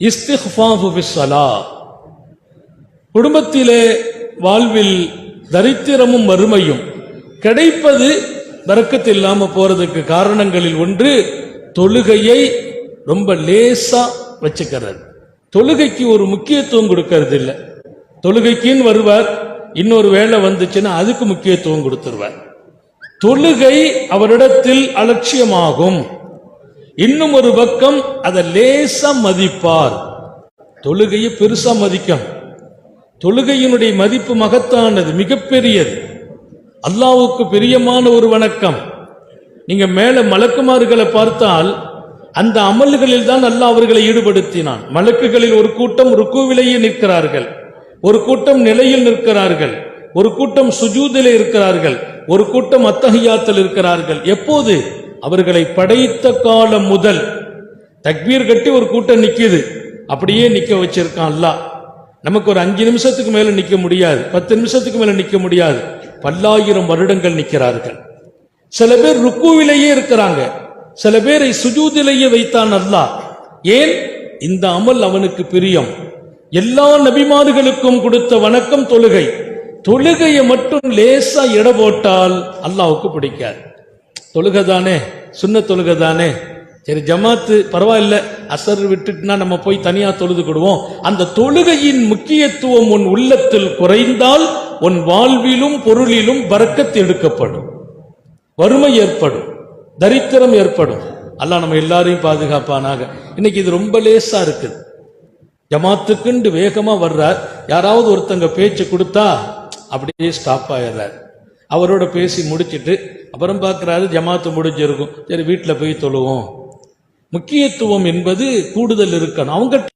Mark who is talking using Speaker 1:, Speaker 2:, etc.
Speaker 1: இஸ்திஃபாஃபு குடும்பத்திலே வாழ்வில் தரித்திரமும் வறுமையும் கிடைப்பது பறக்கத்து இல்லாம போறதுக்கு காரணங்களில் ஒன்று தொழுகையை ரொம்ப லேசா வச்சுக்கிறது. தொழுகைக்கு ஒரு முக்கியத்துவம் கொடுக்கறது இல்லை தொழுகைக்குன்னு வருவார் இன்னொரு வேலை வந்துச்சுன்னா அதுக்கு முக்கியத்துவம் கொடுத்துருவார். தொழுகை அவரிடத்தில் அலட்சியமாகும். இன்னும் ஒரு பக்கம் அதை லேசா மதிப்பார். தொழுகையை பெருசா மதிக்கும். தொழுகையினுடைய மதிப்பு மகத்தானது மிகப்பெரியது. அல்லாவுக்கு பிரியமான ஒரு வணக்கம். நீங்க மேல மலக்குமார்களை பார்த்தால் அந்த அமல்களில் தான் அல்லாஹ் அவர்களை ஈடுபடுத்தினான். மலக்குகளில் ஒரு கூட்டம் ருக்குவிலேயே நிற்கிறார்கள். ஒரு கூட்டம் நிலையில் நிற்கிறார்கள். ஒரு கூட்டம் சுஜூதில் இருக்கிறார்கள். ஒரு கூட்டம் அத்தகையாத்தில் இருக்கிறார்கள். எப்போது? அவர்களை படைத்த காலம் முதல் தக்பீர் கட்டி ஒரு கூட்டம் நிக்குது. அப்படியே நிக்க வச்சிருக்கான் அல்லாஹ். நமக்கு ஒரு அஞ்சு நிமிஷத்துக்கு மேல நிக்க முடியாது. பத்து நிமிஷத்துக்கு மேல நிக்க முடியாது. பல்லாயிரம் வருடங்கள் நிக்கிறார்கள். சில பேர் ருக்குவிலேயே இருக்கிறாங்க. சில பேரை சுஜூதிலேயே வைத்தான் அல்லாஹ். ஏன்? இந்த அமல் அவனுக்கு பிரியம். எல்லா நபிமார்களுக்கும் கொடுத்த வணக்கம் தொழுகை. தொழுகையை மட்டும் லேசா எடை போட்டால் அல்லாவுக்கு பிடிக்காது. தொழுகை தானே சுண்ண தொழுகை தானே சரி ஜமாத்து பரவாயில்ல. அசர் விட்டுட்டுனா நம்ம போய் தனியா தொழுதுக்கிடுவோம் அந்த தொழுகையின் முக்கியத்துவம் உன் உள்ளத்தில் குறைந்தால் உன் வாழ்விலும் பொருளிலும் பறக்கத்து எடுக்கப்படும். வறுமை ஏற்படும். தரித்திரம் ஏற்படும். அல்லாஹ் நம்ம எல்லாரையும் பாதுகாப்பானாக. இன்னைக்கு இது ரொம்ப லேசா இருக்குது. ஜமாத்துக்குண்டு வேகமா வர்றார். யாராவது ஒருத்தங்க பேச்சு கொடுத்தா அப்படியே ஸ்டாப் ஆயிடுறார். அவரோட பேசி முடிச்சிட்டு அப்புறம் பார்க்குறாரு ஜமாத்து முடிஞ்சிருக்கும். சரி வீட்டில் போய் தொழுவோம். முக்கியத்துவம் என்பது கூடுதல் இருக்கணும். அவங்க